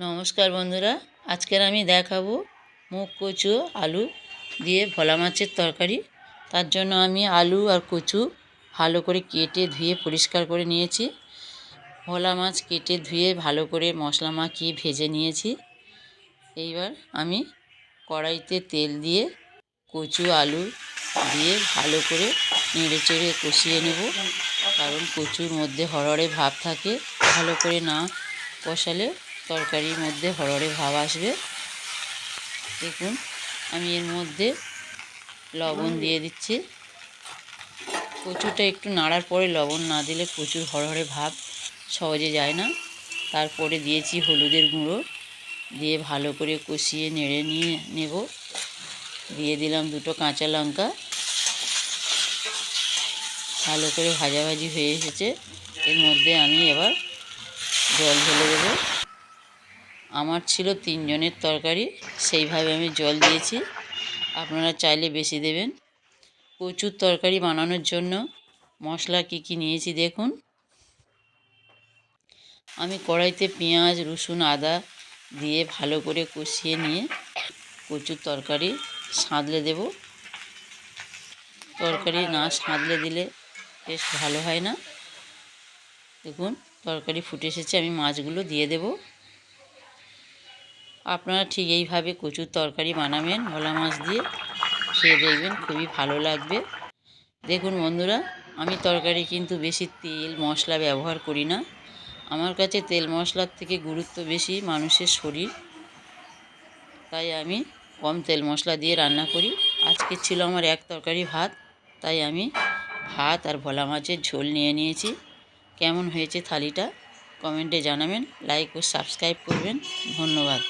নমস্কার বন্ধুরা, আজকের আমি দেখাবো মুগ কচু, আলু দিয়ে ভোলা মাছের তরকারি। তার জন্য আমি আলু আর কচু ভালো করে কেটে ধুয়ে পরিষ্কার করে নিয়েছি। ভোলা মাছ কেটে ধুয়ে ভালো করে মশলা মাখিয়ে ভেজে নিয়েছি। এইবার আমি কড়াইতে তেল দিয়ে কচু, আলু দিয়ে ভালো করে নেড়ে চেড়ে কষিয়ে নেব। কারণ কচুর মধ্যে হরড়ে ভাব থাকে। ভালো করে না কষালে তরকারির মধ্যে হরড়ে ভাব আসবে। দেখুন, আমি এর মধ্যে লবণ দিয়ে দিচ্ছি। কচুটা একটু নাড়ার পরে লবণ না দিলে প্রচুর হরহরে ভাব সহজে যায় না। তারপরে দিয়েছি হলুদের গুঁড়ো। দিয়ে ভালো করে কষিয়ে নেড়ে নিয়ে নেব। দিয়ে দিলাম দুটো কাঁচা লঙ্কা। ভালো করে ভাজাভাজি হয়ে এসেছে। এর মধ্যে আমি এবার জল ঢেলে দেবো। আমার ছিল তিনজনের তরকারি, সেইভাবে আমি জল দিয়েছি। আপনারা চাইলে বেশি দেবেন। প্রচুর তরকারি বানানোর জন্য মশলা কী কী নিয়েছি দেখুন। আমি কড়াইতে পেঁয়াজ, রসুন, আদা দিয়ে ভালো করে কষিয়ে নিয়ে কচুর তরকারি সাঁতলে দেব। তরকারি না সাঁতলে দিলে টেস্ট ভালো হয় না। দেখুন, তরকারি ফুটে এসেছে, আমি মাছগুলো দিয়ে দেবো। আপনারা ঠিক এইভাবে কচুর তরকারি বানাবেন, ভোলা মাছ দিয়ে খেয়ে দেখবেন খুবই ভালো লাগবে। দেখুন বন্ধুরা, আমি তরকারি কিন্তু বেশি তেল মশলা ব্যবহার করি না। আমার কাছে তেল মশলার থেকে গুরুত্ব বেশি মানুষের শরীর। তাই আমি কম তেল মশলা দিয়ে রান্না করি। আজকে ছিল আমার এক তরকারি ভাত, তাই আমি ভাত আর ভোলা মাছের ঝোল নিয়ে নিয়েছি। কেমন হয়েছে থালিটা? কমেন্টে জানাবেন, লাইক ও সাবস্ক্রাইব করবেন। ধন্যবাদ।